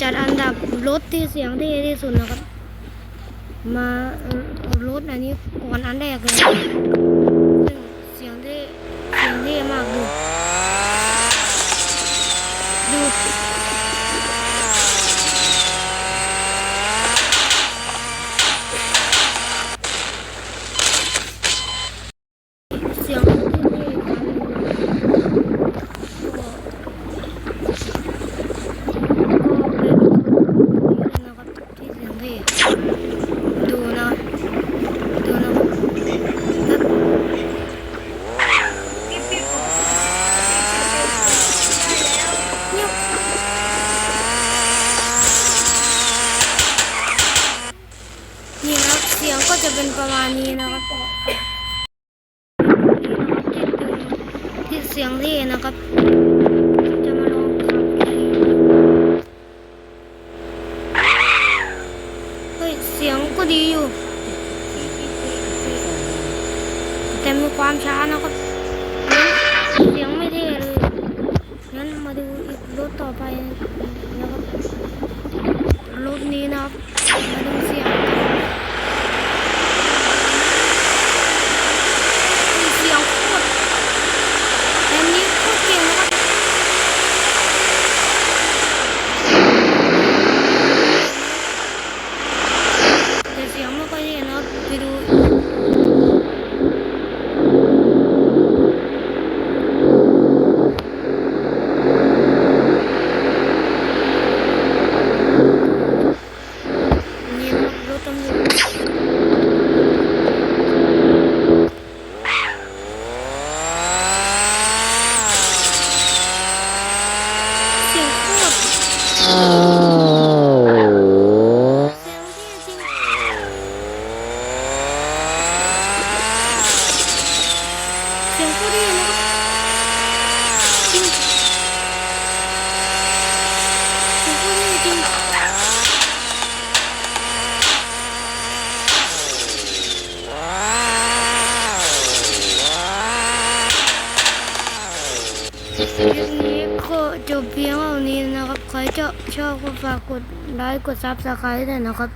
จัดอันดับรถที่เสียงที่ที่สุดนะครับ มารถอันนี้ก่อนอันแรกเลยซึ่งเสียงที่เสียงที่มากดูดูเสียงเท่ๆกันก็ นะครับที่เสียงที่ ดูนะดูนะครับนี่นะเสียงก็จะเป็นประมาณนี้นะครับที่เสียงที่นะครับ ก็ดีอยู่ แต่มีความช้านะครับเสียงไม่เท่เลยงั้นมาดูอีกรถต่อไปนะครับรถนี้นะครับมาดูเสียงกันเฮ้ยเสียงโคตรอันนี้โคตรเก่งนะครับ แต่เสียงไม่ค่อยดีนะครับไปดูนี่นะครับรถตำรวจเสียงโคตร เสียงที่จริงเสียงผู้ดีนะจริงเสียงผู้ดีจริง คลิปนี้ก็จบเพียงเท่านี้นะครับ ใครจะชอบก็ฝากกดไลค์กดซับสไครต์ด้วยนะครับ